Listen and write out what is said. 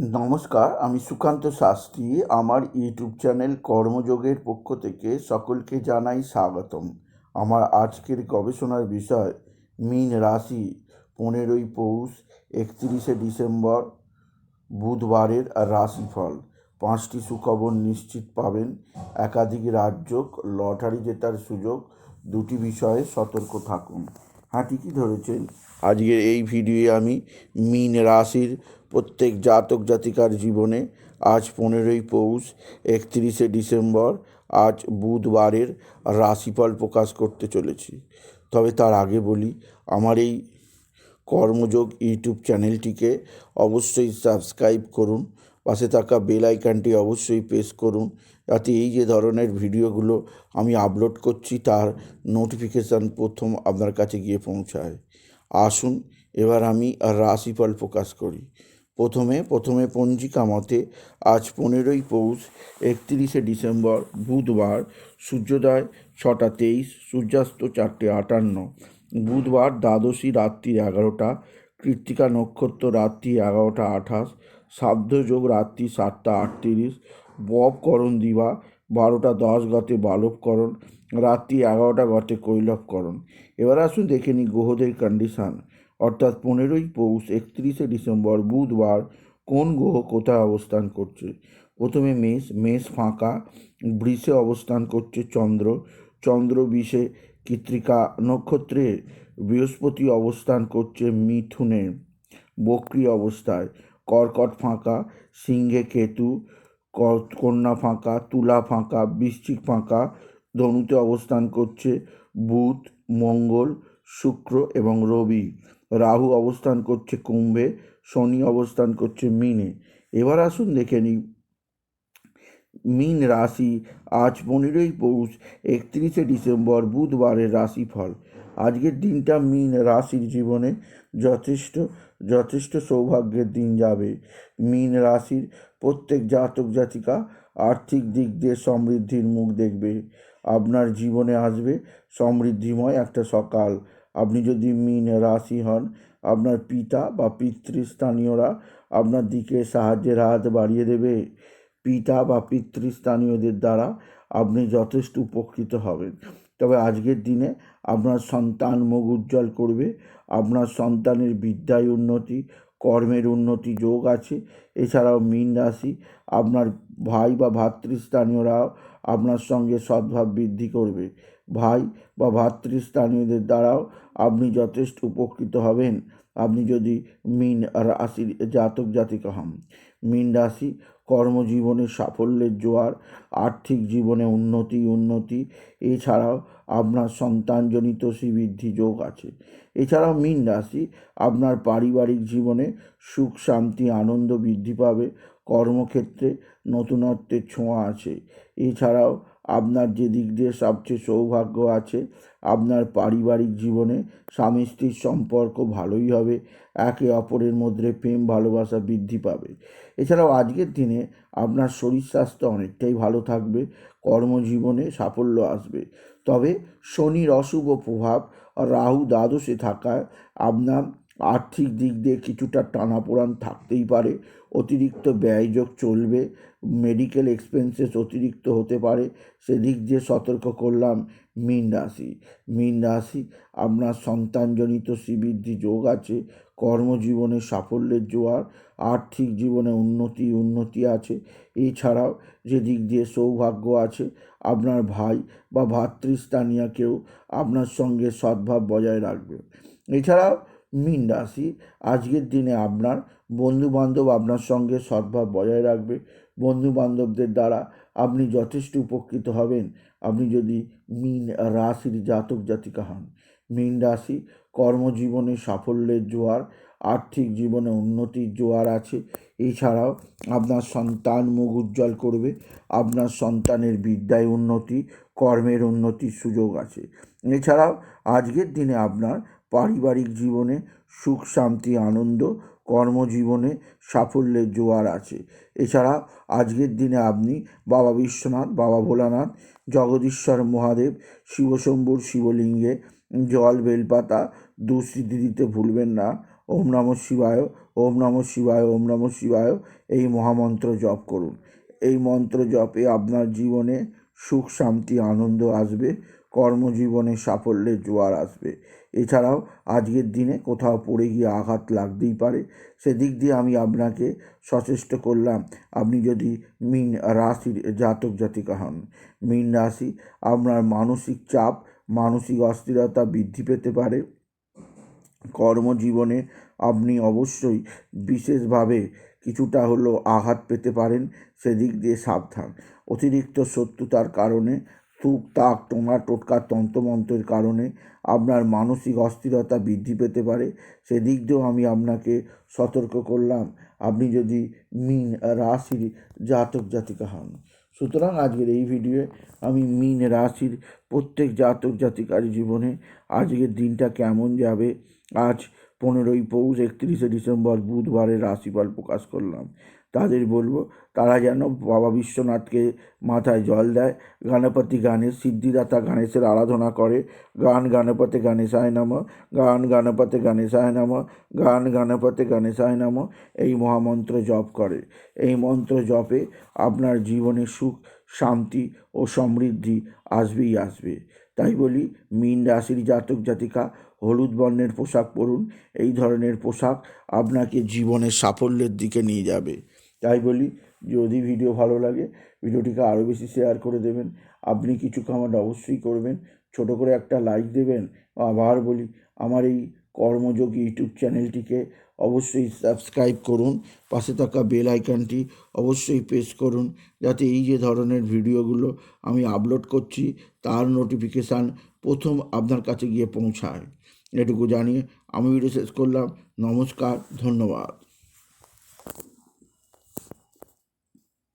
নমস্কার, আমি সুকান্ত শাস্ত্রী। আমার ইউটিউব চ্যানেল কর্মযোগের পক্ষ থেকে সকলকে জানাই স্বাগতম। আমার আজকের গবেষণার বিষয়, মীন রাশি, পনেরোই পৌষ, একত্রিশে ডিসেম্বর, বুধবারের রাশিফল। পাঁচটি সুখবর নিশ্চিত পাবেন। একাধিক রাজ্য লটারি জেতার সুযোগ, দুটি বিষয়ে সতর্ক থাকুন। হ্যাঁ ঠিকই ধরেছেন। আজকের এই ভিডিওয়ে আমি মীন রাশির প্রত্যেক জাতক জাতিকার জীবনে আজ পনেরোই পৌষ, একত্রিশে ডিসেম্বর, আজ বুধবারের রাশিফল প্রকাশ করতে চলেছি। তবে তার আগে বলি, আমার এই কর্মযোগ ইউটিউব চ্যানেলটিকে অবশ্যই সাবস্ক্রাইব করুন, পাশে থাকা বেল অবশ্যই প্রেস করুন, যাতে এই যে ধরনের ভিডিওগুলো আমি আপলোড করছি, তার নোটিফিকেশান প্রথম আপনার কাছে গিয়ে পৌঁছায়। আসুন, এবার আমি রাশিফল প্রকাশ করি। প্রথমে প্রথমে পঞ্জিকা মতে আজ পনেরোই পৌষ, একত্রিশে ডিসেম্বর, বুধবার, সূর্যোদয় ছটা তেইশ, সূর্যাস্ত চারটে আটান্ন। বুধবার দ্বাদশী রাত্রি এগারোটা, কৃত্তিকা নক্ষত্র রাত্রি এগারোটা আঠাশ, সাধ্য রাত্রি সাতটা আটত্রিশ ববকরণ দিবা বারোটা দশ গতে বালবকরণ রাত্রি এগারোটা গতে কৈলবকরণ এবার আসুন দেখে নিই গ্রহদের কন্ডিশান অর্থাৎ পনেরোই পৌষ একত্রিশে ডিসেম্বর বুধবার কোন গ্রহ কোথায় অবস্থান করছে? প্রথমে মেষ মেষ ফাঁকা, বৃষে অবস্থান করছে চন্দ্র চন্দ্র বিষে কৃত্রিকা নক্ষত্রে, বৃহস্পতি অবস্থান করছে মিথুনে, বক্রি অবস্থায়, কর্কট ফাঁকা, সিংহে কেতু কন্যা ফাঁকা, তুলা ফাঁকা, বৃশ্চিক ফাঁকা, ধনুতে অবস্থান করছে বুধ, মঙ্গল, শুক্র এবং রবি। রাহু অবস্থান করছে কুম্ভে, শনি অবস্থান করছে মিনে। এবার আসুন দেখে নিই। মিন রাশি আজ পনেরোই পৌষ, একত্রিশে ডিসেম্বর, বুধবারের রাশিফল। আজকের দিনটা মিন রাশির জীবনে যথেষ্ট যথেষ্ট সৌভাগ্যের দিন যাবে। মিন রাশির প্রত্যেক জাতক জাতিকা আর্থিক দিক দিয়ে সমৃদ্ধির মুখ দেখবে। আপনার জীবনে আসবে সমৃদ্ধিময় একটা সকাল। আপনি যদি মিন রাশি হন, আপনার পিতা বা পিতৃস্থানীয়রা আপনার দিকে সাহায্যের হাত বাড়িয়ে দেবে। পিতা বা পিতৃস্থানীয়দের দ্বারা আপনি যথেষ্ট উপকৃত হবেন। তবে আজকের দিনে আপনার সন্তান মুখ উজ্জ্বল করবে, আপনার সন্তানের বিদ্যায় উন্নতি, কর্মের উন্নতি যোগ আছে। এছাড়াও মীন রাশি, আপনার ভাই বা ভাতৃস্থানীয়রাও আপনার সঙ্গে সদ্ভাব বৃদ্ধি করবে। ভাই বা ভাতৃস্থানীয়দের দ্বারাও আপনি যথেষ্ট উপকৃত হবেন। আপনি যদি মীন রাশির জাতক জাতিকা হন, মীন রাশি কর্মজীবনে সাফল্যের জোয়ার, আর্থিক জীবনে উন্নতি উন্নতি, এছাড়াও আপনার সন্তানজনিত শ্রীবৃদ্ধি যোগ আছে। এছাড়াও মীন রাশি আপনার পারিবারিক জীবনে সুখ, শান্তি, আনন্দ বৃদ্ধি পাবে। কর্মক্ষেত্রে নতুনত্বের ছোঁয়া আছে। এছাড়াও আপনার যে দিক দিয়ে সবচেয়ে সৌভাগ্য আছে, আপনার পারিবারিক জীবনে স্বামী স্ত্রীর সম্পর্ক ভালোই হবে, একে অপরের মধ্যে প্রেম, ভালোবাসা বৃদ্ধি পাবে। এছাড়াও আজকের দিনে আপনার শরীর স্বাস্থ্য অনেকটাই ভালো থাকবে, কর্মজীবনে সাফল্য আসবে। তবে শনির অশুভ প্রভাব রাহু দ্বাদশে থাকায় আপনার আর্থিক দিক দিয়ে কিছুটা টানাপোড়ান থাকতেই পারে। অতিরিক্ত ব্যয়যোগ চলবে মেডিকেল এক্সপেন্সেস অতিরিক্ত হতে পারে। সেদিক দিয়ে সতর্ক করলাম মীন রাশি। মীন রাশি, আপনার সন্তানজনিত শ্রীবৃদ্ধি যোগ আছে, কর্মজীবনে সাফল্যের জোয়ার, আর্থিক জীবনে উন্নতি উন্নতি আছে। এছাড়াও যে দিক দিয়ে সৌভাগ্য আছে, আপনার ভাই বা ভাতৃস্থানীয় কেউ আপনার সঙ্গে সদ্ভাব বজায় রাখবে। এছাড়াও মীন রাশি। আজকের দিনে আপনার বন্ধুবান্ধব আপনার সঙ্গে সদ্ভাব বজায় রাখবে। বন্ধুবান্ধবদের দ্বারা আপনি যথেষ্ট উপকৃত হবেন। আপনি যদি মীন রাশির জাতক জাতিকা হন। মীন রাশি কর্মজীবনে সাফল্যের জোয়ার, আর্থিক জীবনে উন্নতির জোয়ার আছে। এছাড়াও আপনার সন্তান মুখ উজ্জ্বল করবে। আপনার সন্তানের বিদ্যায় উন্নতি, কর্মের উন্নতির সুযোগ আছে। এছাড়াও আজকের দিনে আপনার পারিবারিক জীবনে সুখ, শান্তি, আনন্দ, কর্মজীবনে সাফল্যের জোয়ার আছে। এছাড়া আজকের দিনে আপনি বাবা বিশ্বনাথ, বাবা ভোলানাথ, জগদীশ্বর মহাদেব, শিবশম্ভুর শিবলিঙ্গে জল, বেলপাতা দুস্থিতি দিতে ভুলবেন না। ওম নম শিবায়, ওম নম শিবায়, ওম নম শিবায় এই মহামন্ত্র জপ করুন। এই মন্ত্র জপে আপনার জীবনে সুখ, শান্তি, আনন্দ আসবে। কর্মজীবনে সাফল্যের জোয়ার আসবে। এছাড়াও আজকের দিনে কোথাও পড়ে গিয়ে আঘাত লাগতেই পারে। সেদিক দিয়ে আমি আপনাকে সচেষ্ট করলাম, আপনি যদি মিন রাশির জাতক জাতিকা হন। মিন রাশি আপনার মানসিক চাপ, মানসিক অস্থিরতা বৃদ্ধি পেতে পারে। কর্মজীবনে আপনি অবশ্যই বিশেষভাবে কিছুটা হলেও আঘাত পেতে পারেন। সেদিক দিয়ে সাবধান। অতিরিক্ত শত্রুতার কারণে তুক তাক টোনা টোটকা, তন্ত্রমন্ত্রের কারণে আপনার মানসিক অস্থিরতা বৃদ্ধি পেতে পারে। সেদিক দিয়েও আমি আপনাকে সতর্ক করলাম। আপনি যদি মিন রাশির জাতক জাতিকা হন। সুতরাং আজকের এই ভিডিওয়ে আমি মিন রাশির প্রত্যেক জাতক জাতিকার জীবনে আজকের দিনটা কেমন যাবে, আজ পনেরোই পৌষ একত্রিশে ডিসেম্বর বুধবারের রাশিফল প্রকাশ করলাম। তাদের বলব, তারা যেন বাবা বিশ্বনাথকে মাথায় জল দেয়। গণপতি গানের সিদ্ধিদাতা গণেশের আরাধনা করে। গান গণপতি গণেশায় নম, গান গণপতি গণেশায় নম, গান গণপতি গণেশায় নম। এই মহামন্ত্র জপ করে। এই মন্ত্র জপে আপনার জীবনে সুখ, শান্তি ও সমৃদ্ধি আসবেই আসবে। তাই বলি, মীন রাশির জাতক জাতিকা, হলুদ বর্ণের পোশাক পরুন। এই ধরনের পোশাক আপনাকে জীবনের সাফল্যের দিকে নিয়ে যাবে। তাই বলি, যদি ভিডিও ভালো লাগে, ভিডিওটিকে আরও বেশি শেয়ার করে দেবেন। আপনি কিছু কমেন্ট অবশ্যই করবেন। ছোট করে একটা লাইক দেবেন। আবার বলি, আমার এই কর্মযোগ ইউটিউব চ্যানেলটিকে অবশ্যই সাবস্ক্রাইব করুন। পাশে থাকা বেল আইকনটি অবশ্যই প্রেস করুন। যাতে এই যে ধরনের ভিডিওগুলো আমি আপলোড করছি, তার নোটিফিকেশান প্রথম আপনার কাছে গিয়ে পৌঁছায়। এটুকু জানিয়ে আমি ভিডিও শেষ করলাম। নমস্কার, ধন্যবাদ।